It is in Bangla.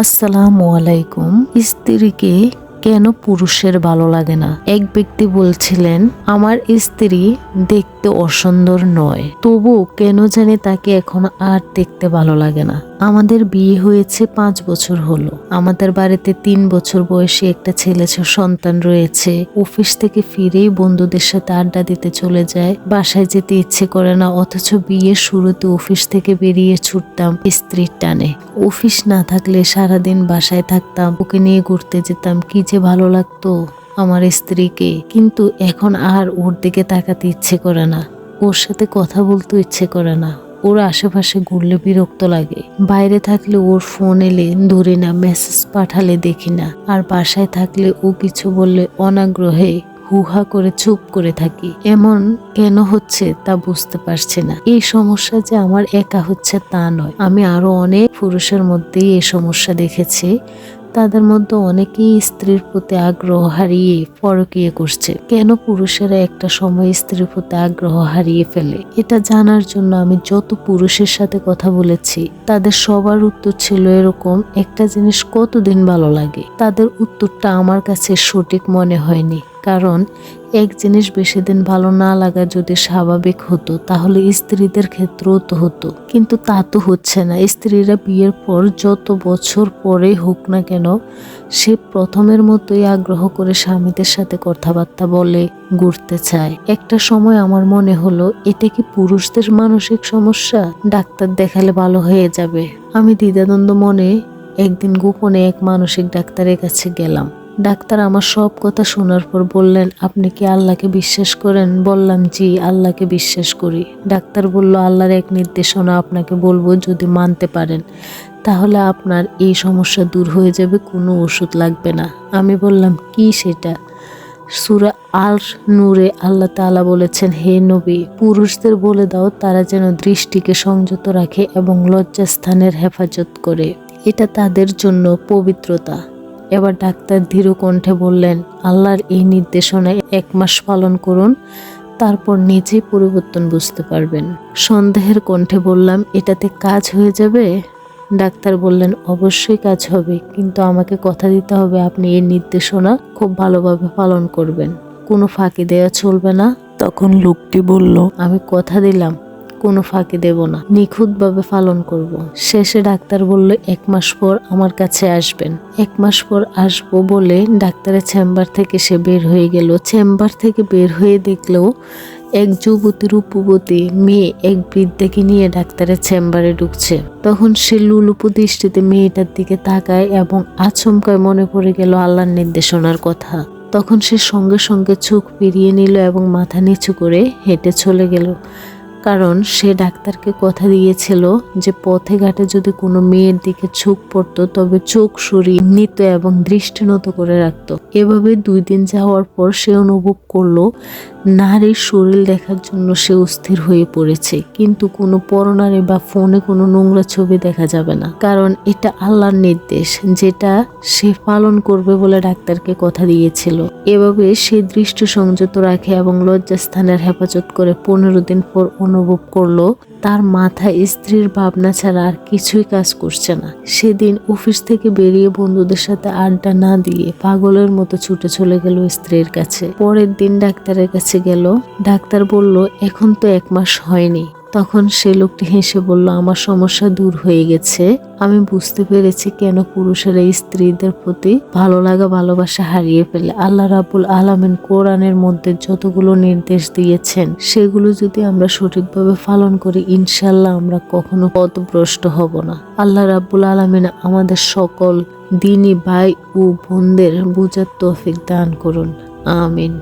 আসসালামু আলাইকুম। স্ত্রীকে কেন পুরুষের ভালো লাগে না? এক ব্যক্তি বলছিলেন, আমার স্ত্রী দেখতে অসুন্দর নয়। তবু কেন জানি তাকে এখন আর দেখতে ভালো লাগে না। আমাদের বিয়ে হয়েছে পাঁচ বছর হলো। আমাদের বাড়িতে তিন বছর বয়সী একটা ছেলে সন্তান রয়েছে। অফিস থেকে ফিরেই বন্ধুদের সাথে আড্ডা দিতে চলে যায়। বাসায় যেতে ইচ্ছে করে না, অথচ বিয়ের শুরুতে অফিস থেকে বেরিয়ে ছুটতাম স্ত্রীর টানে। অফিস না থাকলে সারাদিন বাসায় থাকতাম। ওকে নিয়ে ঘুরতে যেতাম, কি যে ভালো লাগতো আমার স্ত্রীকে। কিন্তু এখন আর ওর দিকে তাকাতে ইচ্ছে করে না। ওর সাথে কথা বলতে ইচ্ছে করে না। ওর আশেপাশে ঘুরলে বিরক্ত লাগে। বাইরে থাকলে ওর ফোন এলে ধরি না, মেসেজ পাঠালে দেখি না। আর বাসায় থাকলে ও কিছু বললে অনাগ্রহে হুহা করে চুপ করে থাকি। এমন কেন হচ্ছে তা বুঝতে পারছি না। এই সমস্যা যে আমার একা হচ্ছে তা নয়। আমি আরও অনেক পুরুষের মধ্যেই এই সমস্যা দেখেছি। তাদের মধ্যে অনেকেই স্ত্রীর প্রতি আগ্রহ হারিয়ে পরকীয় করছে। কেন পুরুষেরা একটা সময় স্ত্রীর প্রতি আগ্রহ হারিয়ে ফেলে? এটা জানার জন্য আমি যত পুরুষের সাথে কথা বলেছি, তাদের সবার উত্তর ছিল এরকম, একটা জিনিস কতদিন ভালো লাগে? তাদের উত্তরটা আমার কাছে সঠিক মনে হয়নি। কারণ এক জিনিস বেশি দিন ভালো না লাগা যদি স্বাভাবিক হতো, তাহলে স্ত্রীদের ক্ষেত্রেও তো হতো। কিন্তু তা তো হচ্ছে না। স্ত্রীরা বিয়ের পর যত বছর পরে হোক না কেন, সে প্রথমের মতোই আগ্রহ করে স্বামীদের সাথে কথাবার্তা বলে, ঘুরতে চায়। একটা সময় আমার মনে হলো এটা কি পুরুষদের মানসিক সমস্যা? ডাক্তার দেখালে ভালো হয়ে যাবে। আমি দ্বিধাদ্বন্দ্ব মনে একদিন গোপনে এক মানসিক ডাক্তারের কাছে গেলাম। ডাক্তার আমার সব কথা শোনার পর বললেন, আপনি কি আল্লাহকে বিশ্বাস করেন? বললাম, জি, আল্লাহকে বিশ্বাস করি। ডাক্তার বলল, আল্লাহর এক নির্দেশনা আপনাকে বলব যদি মানতে পারেন। তাহলে আপনার এই সমস্যা দূর হয়ে যাবে, কোনো ওষুধ লাগবে না। আমি বললাম, কি সেটা? সুরা আল নূরে আল্লাহ তাআলা বলেছেন, হে নবী, পুরুষদের বলে দাও, তারা যেন দৃষ্টিকে সংযত রাখে এবং লজ্জাস্থানের হেফাজত করে। এটা তাদের জন্য পবিত্রতা। এবার ডাক্তার ধীর কণ্ঠে বললেন, আল্লাহর এই নির্দেশনায় এক মাস পালন করুন, তারপর নিজেই পরিবর্তন বুঝতে পারবেন। সন্দেহের কণ্ঠে বললাম, এটাতে কাজ হয়ে যাবে? ডাক্তার বললেন, অবশ্যই কাজ হবে, কিন্তু আমাকে কথা দিতে হবে, আপনি এই নির্দেশনা খুব ভালোভাবে পালন করবেন। কোনো ফাঁকি দেওয়া চলবে না। তখন লোকটি বলল, আমি কথা দিলাম কোনো ফাঁকি দেব না। নিখুঁতভাবে পালন করব। শেষে ডাক্তার বলল, এক মাস পর আমার কাছে আসবেন। এক মাস পর আসব বলে ডাক্তারের চেম্বার থেকে সে বের হয়ে গেল। চেম্বার থেকে বের হয়ে দেখলেও এক যুবতী রূপবতী মেয়ে এক বৃদ্ধাকে নিয়ে ডাক্তারের চেম্বারে ঢুকছে। তখন সে লুলুপু দৃষ্টিতে মেয়েটার দিকে তাকায় এবং আচমকায় মনে পড়ে গেল আল্লাহর নির্দেশনার কথা। তখন সে সঙ্গে সঙ্গে চোখ ফিরিয়ে নিল এবং মাথা নিচু করে হেঁটে চলে গেল। কারণ সে ডাক্তারকে কথা দিয়েছিল যে পথে ঘাটে যদি কোনো মেয়ের দিকে চোখ পড়তো, তবে চোখ সরিয়ে নিত এবং দৃষ্টিনত করে রাখতো। এভাবে দুই দিন যাওয়ার পর সে অনুভব করল, নারীর শরীর দেখার জন্য সে অস্থির হয়ে পড়েছে। কিন্তু কোনো পরনারী বা ফোনে কোনো নোংরা ছবি দেখা যাবে না। কারণ এটা আল্লাহর নির্দেশ, যেটা সে পালন করবে বলে ডাক্তারকে কথা দিয়েছিল। এভাবে সে দৃষ্টি সংযত রাখে এবং লজ্জাস্থানের হেফাজত করে পনেরো দিন পর অনুভব করল, তার মাথা স্ত্রীর ভাবনা ছাড়া আর কিছুই কাজ করছে না। সেদিন অফিস থেকে বেরিয়ে বন্ধুদের সাথে আড্ডা না দিয়ে পাগলের মতো ছুটে চলে গেল স্ত্রীর কাছে। পরের দিন ডাক্তারের কাছে গেল। ডাক্তার বলল, এখন তো এক মাস হয়নি। তখন সে লোকটি হেসে বলল, আমার সমস্যা দূর হয়ে গেছে। আমি বুঝতে পেরেছি কেন পুরুষেরা স্ত্রীদের প্রতি ভালো লাগা, ভালোবাসা হারিয়ে ফেলে। আল্লাহ রাবুল আলামিন কোরআনের মধ্যে যতগুলো নির্দেশ দিয়েছেন, সেগুলো যদি আমরা সঠিকভাবে পালন করি ইনশাল্লাহ আমরা কখনো পথভ্রষ্ট হব না। আল্লাহ রাবুল আলামিন আমাদের সকল দিনী ভাই ও বোনদের বুঝার তৌফিক দান করুন। আমিন।